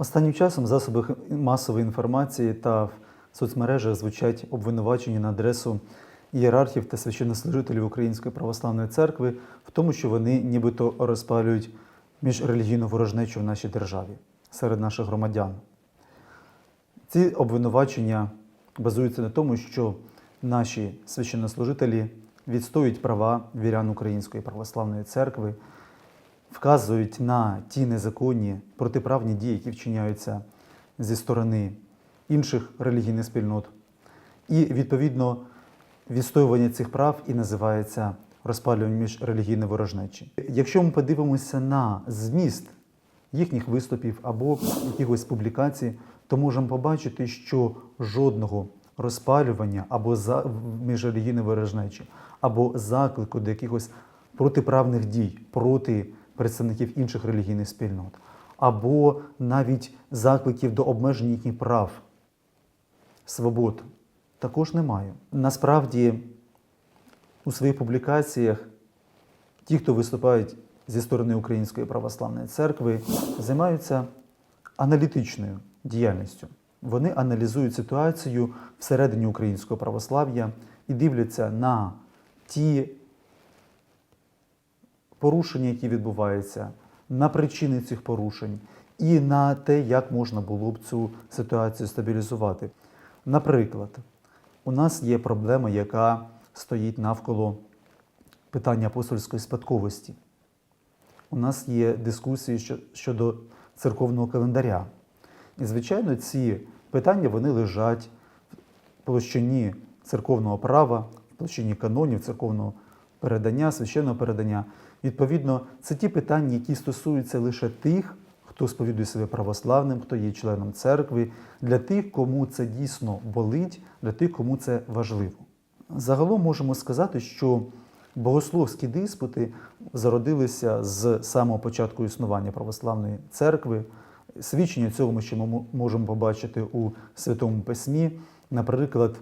Останнім часом в засобах масової інформації та в соцмережах звучать обвинувачення на адресу ієрархів та священнослужителів Української православної церкви в тому, що вони нібито розпалюють міжрелігійну ворожнечу в нашій державі серед наших громадян. Ці обвинувачення базуються на тому, що наші священнослужителі відстоюють права вірян Української православної церкви, вказують на ті незаконні протиправні дії, які вчиняються зі сторони інших релігійних спільнот. І відповідно відстоювання цих прав і називається розпалювання міжрелігійної ворожнечі. Якщо ми подивимося на зміст їхніх виступів або якихось публікацій, то можемо побачити, що жодного розпалювання або за міжрелігійної ворожнечі, або заклику до якихось протиправних дій проти представників інших релігійних спільнот, або навіть закликів до обмеження їхніх прав, свобод також немає. Насправді, у своїх публікаціях ті, хто виступають зі сторони Української православної церкви, займаються аналітичною діяльністю. Вони аналізують ситуацію всередині українського православ'я і дивляться на ті порушення, які відбуваються, на причини цих порушень і на те, як можна було б цю ситуацію стабілізувати. Наприклад, у нас є проблема, яка стоїть навколо питання апостольської спадковості. У нас є дискусії щодо церковного календаря. І, звичайно, ці питання вони лежать в площині церковного права, в площині канонів, церковного передання, священного передання. Відповідно, це ті питання, які стосуються лише тих, хто сповідує себе православним, хто є членом церкви, для тих, кому це дійсно болить, для тих, кому це важливо. Загалом можемо сказати, що богословські диспути зародилися з самого початку існування православної церкви. Свідчення цього ми ще можемо побачити у Святому Письмі. Наприклад,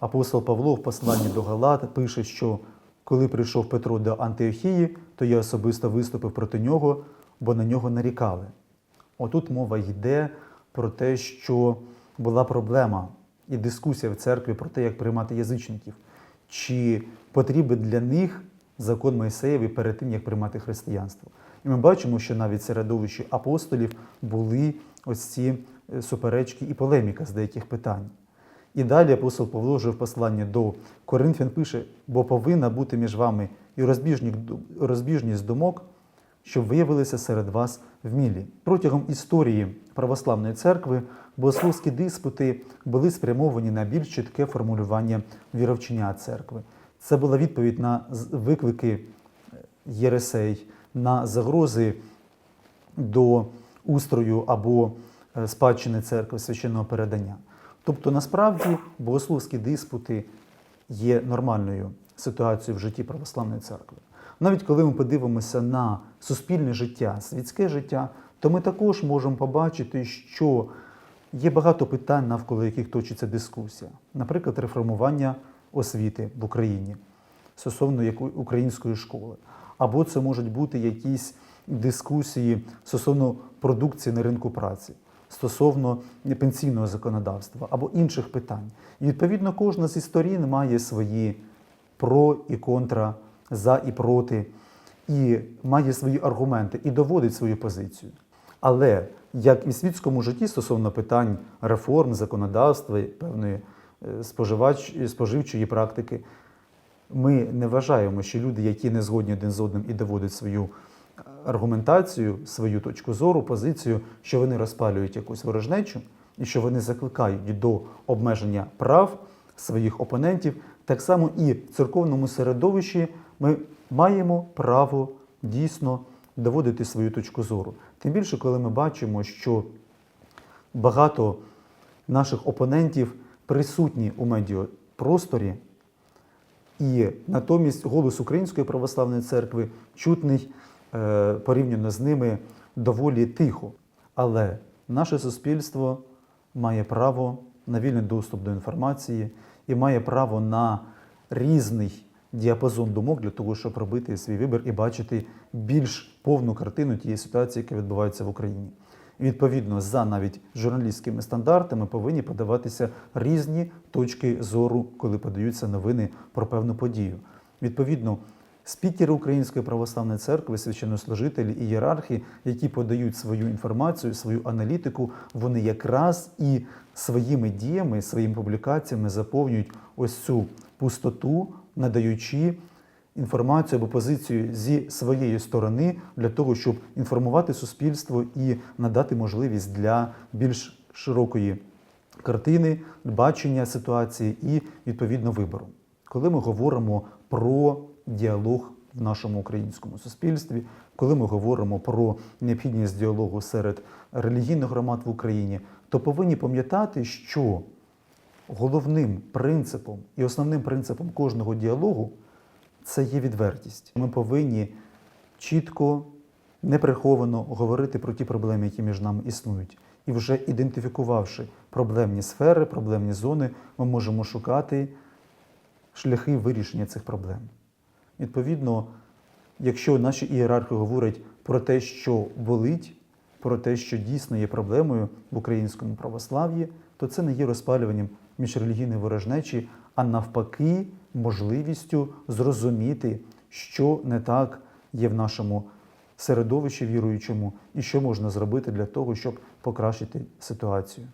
апостол Павло в посланні до Галат пише, що коли прийшов Петро до Антиохії, то я особисто виступив проти нього, бо на нього нарікали. Отут мова йде про те, що була проблема і дискусія в церкві про те, як приймати язичників, чи потрібен для них закон Мойсеєві перед тим, як приймати християнство. І ми бачимо, що навіть середовищі апостолів були ось ці е, суперечки і полеміка з деяких питань. І далі апостол Павло вже в посланні до Коринфян пише, бо повинна бути між вами і розбіжність думок, щоб виявилися серед вас вмілі. Протягом історії православної церкви богословські диспути були спрямовані на більш чітке формулювання віровчення церкви. Це була відповідь на виклики е, єресей, на загрози до устрою або е, спадщини церкви священного передання. Тобто, насправді, богословські диспути є нормальною ситуацією в житті православної церкви. Навіть коли ми подивимося на суспільне життя, світське життя, то ми також можемо побачити, що є багато питань, навколо яких точиться дискусія. Наприклад, реформування освіти в Україні стосовно української школи. Або це можуть бути якісь дискусії стосовно продукції на ринку праці, стосовно пенсійного законодавства або інших питань. І відповідно кожна зі сторін має свої про і контра, за і проти, і має свої аргументи і доводить свою позицію. Але як і в світському житті стосовно питань реформ, законодавства, певної е, споживач, споживчої практики, ми не вважаємо, що люди, які не згодні один з одним і доводять свою аргументацію, свою точку зору, позицію, що вони розпалюють якусь ворожнечу і що вони закликають до обмеження прав своїх опонентів, так само і в церковному середовищі ми маємо право дійсно доводити свою точку зору. Тим більше, коли ми бачимо, що багато наших опонентів присутні у медіапросторі, і натомість голос Української православної церкви чутний порівняно з ними доволі тихо. Але наше суспільство має право на вільний доступ до інформації і має право на різний діапазон думок для того, щоб робити свій вибір і бачити більш повну картину тієї ситуації, яка відбувається в Україні. Відповідно, за навіть журналістськими стандартами повинні подаватися різні точки зору, коли подаються новини про певну подію. Відповідно, спікери Української православної церкви, священнослужителі і ієрархи, які подають свою інформацію, свою аналітику, вони якраз і своїми діями, своїми публікаціями заповнюють ось цю пустоту, надаючи інформацію або позицію зі своєї сторони для того, щоб інформувати суспільство і надати можливість для більш широкої картини, бачення ситуації і відповідно вибору. Коли ми говоримо про діалог в нашому українському суспільстві, коли ми говоримо про необхідність діалогу серед релігійних громад в Україні, то повинні пам'ятати, що головним принципом і основним принципом кожного діалогу це є відвертість. Ми повинні чітко, неприховано говорити про ті проблеми, які між нами існують. І вже ідентифікувавши проблемні сфери, проблемні зони, ми можемо шукати шляхи вирішення цих проблем. Відповідно, якщо наші ієрархи говорять про те, що болить, про те, що дійсно є проблемою в українському православ'ї, то це не є розпалюванням міжрелігійної ворожнечі, а навпаки, можливістю зрозуміти, що не так є в нашому середовищі віруючому, і що можна зробити для того, щоб покращити ситуацію.